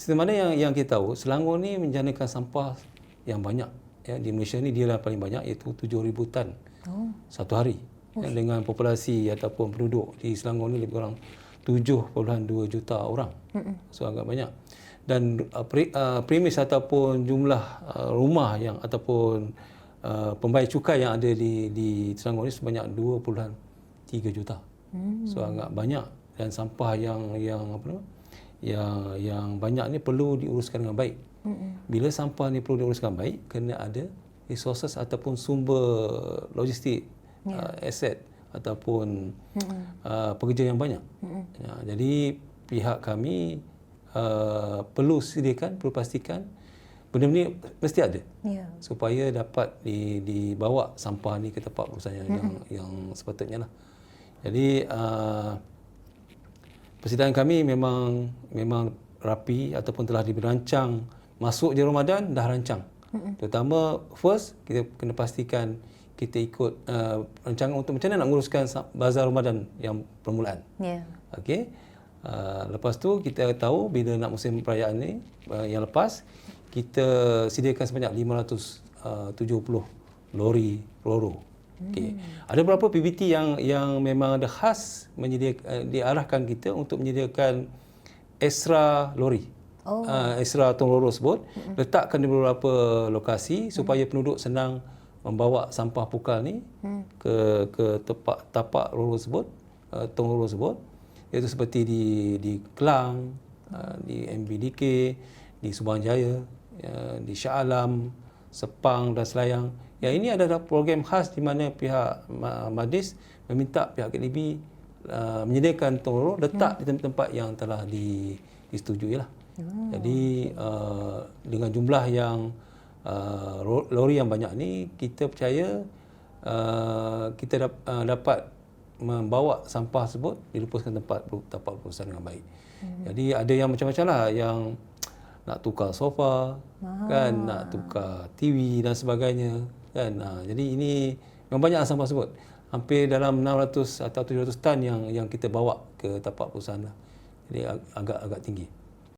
Seperti mana yang yang kita tahu, Selangor ni menjanakan sampah yang banyak. Ya, di Malaysia ni dia lah paling banyak iaitu 7,000 tan oh. satu hari. Ya, dengan populasi ataupun penduduk di Selangor ni lebih kurang 7.2 juta orang. Mm-mm. So agak banyak. Dan uh, pre, uh, premis ataupun jumlah uh, rumah yang ataupun uh, pembayar cukai yang ada di di Selangor ni sebanyak 2.3 juta. Mm. So agak banyak dan sampah yang yang apa nama? Yang yang banyak ni perlu diuruskan dengan baik. Mm-hmm. Bila sampah ni perlu diuruskan baik, kena ada resources ataupun sumber logistik, yeah. uh, aset ataupun mm-hmm. uh, pekerja yang banyak. Mm-hmm. Ya, jadi pihak kami uh, perlu sediakan, perlu pastikan benda ni mesti ada yeah. supaya dapat di, dibawa sampah ni ke tempat perusahaan yang, mm-hmm. yang, yang sepatutnya lah. Jadi uh, Persidangan kami memang memang rapi ataupun telah dirancang masuk je Ramadan dah rancang. Mm-hmm. Terutama first kita kena pastikan kita ikut uh, rancangan untuk macam mana nak menguruskan bazar Ramadan yang permulaan. Yeah. Okey. Uh, lepas tu kita tahu bila nak musim perayaan ni uh, yang lepas kita sediakan sebanyak 570 uh, lori peluru Okey. Hmm. Ada beberapa PBT yang yang memang ada khas menyediakan uh, diarahkan kita untuk menyediakan extra lori. Oh. Uh, extra tong loro sebut hmm. letakkan di beberapa lokasi supaya hmm. penduduk senang membawa sampah pukal ni hmm. ke ke tempat tapak loro sebut, uh, tong loro sebut. Iaitu seperti di di Kelang, uh, di MBDK, di Subang Jaya, uh, di Shah Alam, Sepang dan Selayang Ya ini adalah program khas di mana pihak Madis meminta pihak KDB uh, menyediakan tong letak hmm. di tempat-tempat yang telah di, disetujui lah. Hmm. Jadi uh, dengan jumlah yang uh, lori yang banyak ni kita percaya uh, kita dap, uh, dapat membawa sampah tersebut dilupuskan tempat tempat perusahaan dengan baik. Hmm. Jadi ada yang macam-macam lah yang nak tukar sofa, ah. kan nak tukar TV dan sebagainya kan? Ha, jadi ini memang banyak sampah tersebut hampir dalam 600 atau 700 tan yang yang kita bawa ke tapak perusahaan lah. jadi agak agak tinggi